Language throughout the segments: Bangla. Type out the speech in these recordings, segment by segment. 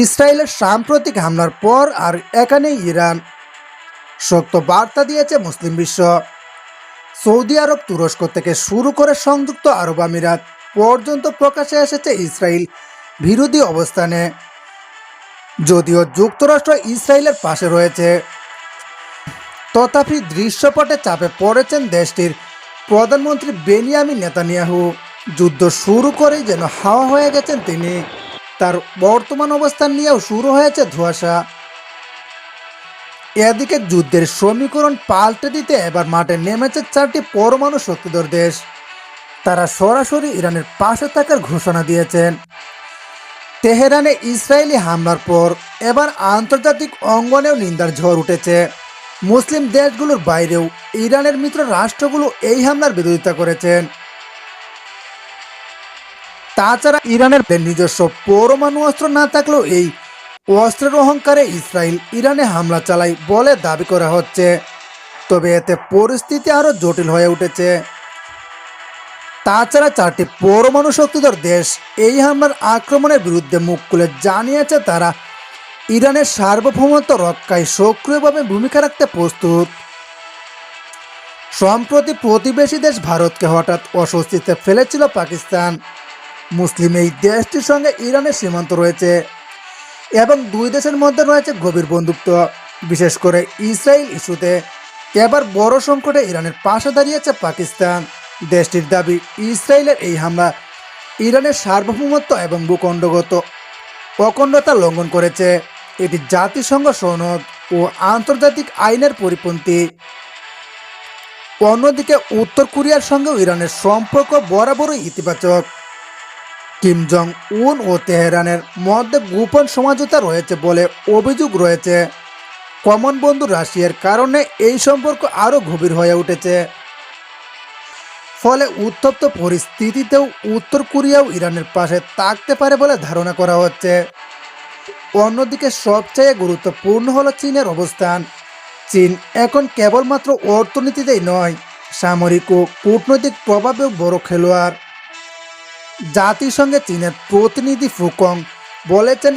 ইসরায়েলের সাম্প্রতিক হামলার পর আর এখানে ইরান। শক্ত বার্তা দিয়েছে মুসলিম বিশ্ব। সৌদি আরব তুরস্ক থেকে শুরু করে সংযুক্ত আরব আমিরাত পর্যন্ত প্রকাশে এসেছে ইসরায়েল বিরোধী অবস্থানে। যদিও যুক্তরাষ্ট্র ইসরায়েলের পাশে রয়েছে। তথাপি দৃশ্যপটে চাপে পড়েছেন দেশটির প্রধানমন্ত্রী বেনিয়ামিন নেতানিয়াহু। যুদ্ধ শুরু করেই যেন হাওয়া হয়ে গেছেন তিনি। তার বর্তমান অবস্থান নিয়েও শুরু হয়েছে ধোঁয়াশা। এদিকে যুদ্ধের সমীকরণ পাল্টে দিতে এবার মাঠে নেমেছে চারটি পরমাণু শক্তিধর দেশ। তারা সরাসরি ইরানের পাশে থাকার ঘোষণা দিয়েছেন। তেহরানে ইসরায়েলি হামলার পর এবার আন্তর্জাতিক অঙ্গনেও নিন্দার ঝড় উঠেছে। মুসলিম দেশগুলোর বাইরেও ইরানের মিত্র রাষ্ট্রগুলো এই হামলার বিরোধিতা করেছেন। তাছাড়া ইরানের নিজস্ব পরমাণু অস্ত্র না থাকলেও এই অস্ত্রের অহংকারে ইসরায়েল ইরানে হামলা চালায় বলে দাবি করা হচ্ছে। তবে এতে পরিস্থিতি আরও জটিল হয়ে উঠেছে। তাছাড়া চারটি পরমাণু শক্তিধর দেশ এই হামলার আক্রমণের বিরুদ্ধে মুখ খুলে জানিয়েছে তারা। ইরানের সার্বভৌমত্ব রক্ষায় সক্রিয়ভাবে ভূমিকা রাখতে প্রস্তুত। সম্প্রতি প্রতিবেশী দেশ ভারতকে হঠাৎ অস্বস্তিতে ফেলেছিল পাকিস্তান। মুসলিম এই দেশটির সঙ্গে ইরানের সীমান্ত রয়েছে এবং দুই দেশের মধ্যে রয়েছে গভীর বন্ধুত্ব। বিশেষ করে ইসরায়েল ইস্যুতে এবার বড় সংকটে ইরানের পাশে দাঁড়িয়েছে পাকিস্তান। দেশটির দাবি, ইসরায়েলের এই হামলা ইরানের সার্বভৌমত্ব এবং ভূখণ্ডগত অখণ্ডতা লঙ্ঘন করেছে। এটি জাতিসংঘ সনদ ও আন্তর্জাতিক আইনের পরিপন্থী। অন্যদিকে উত্তর কোরিয়ার সঙ্গেও ইরানের সম্পর্ক বরাবরই ইতিবাচক। কিম জং উন ও তেহরানের মধ্যে গোপন সমঝোতা রয়েছে বলে অভিযোগ রয়েছে। কমন বন্ধু রাশিয়ার কারণে এই সম্পর্ক আরও গভীর হয়ে উঠেছে। ফলে উত্তপ্ত পরিস্থিতিতেও উত্তর কোরিয়াও ইরানের পাশে থাকতে পারে বলে ধারণা করা হচ্ছে। অন্যদিকে সবচেয়ে গুরুত্বপূর্ণ হলো চীনের অবস্থান। চীন এখন কেবলমাত্র অর্থনীতিতেই নয়, সামরিক ও কূটনৈতিক প্রভাবেও বড় খেলোয়াড়। জাতিসংঘে চীনের প্রতিনিধি ফুকং বলেছেন,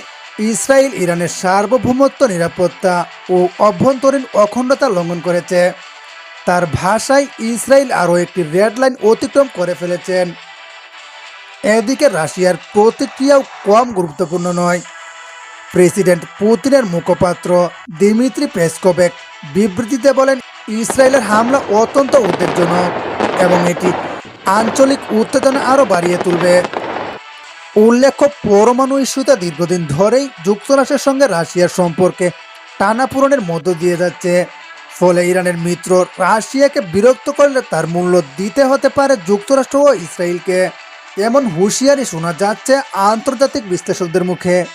ইসরায়েল ইরানের সার্বভৌমত্ব, নিরাপত্তা ও অভ্যন্তরীণ অখণ্ডতা লঙ্ঘন করেছে। তার ভাষায় ইসরায়েল আরও একটি রেড লাইন অতিক্রম করে ফেলেছেন। এদিকে রাশিয়ার প্রতিক্রিয়াও কম গুরুত্বপূর্ণ নয়। প্রেসিডেন্ট পুতিনের মুখপাত্র দিমিত্রি পেসকোভেক বিবৃতিতে বলেন, ইসরায়েলের হামলা অত্যন্ত উদ্বেগজনক এবং এটি আঞ্চলিক উত্তেজনা আরও বাড়িয়ে তুলবে। উল্লেখ্য, পরমাণু ইস্যুতে দীর্ঘদিন ধরেই যুক্তরাষ্ট্রের সঙ্গে রাশিয়ার সম্পর্কে টানাপূরণের মধ্য দিয়ে যাচ্ছে। ফলে ইরানের মিত্র রাশিয়াকে বিরক্ত করলে তার মূল্য দিতে হতে পারে যুক্তরাষ্ট্র ও ইসরায়েলকে। এমন হুঁশিয়ারি শোনা যাচ্ছে আন্তর্জাতিক বিশ্লেষকদের মুখে।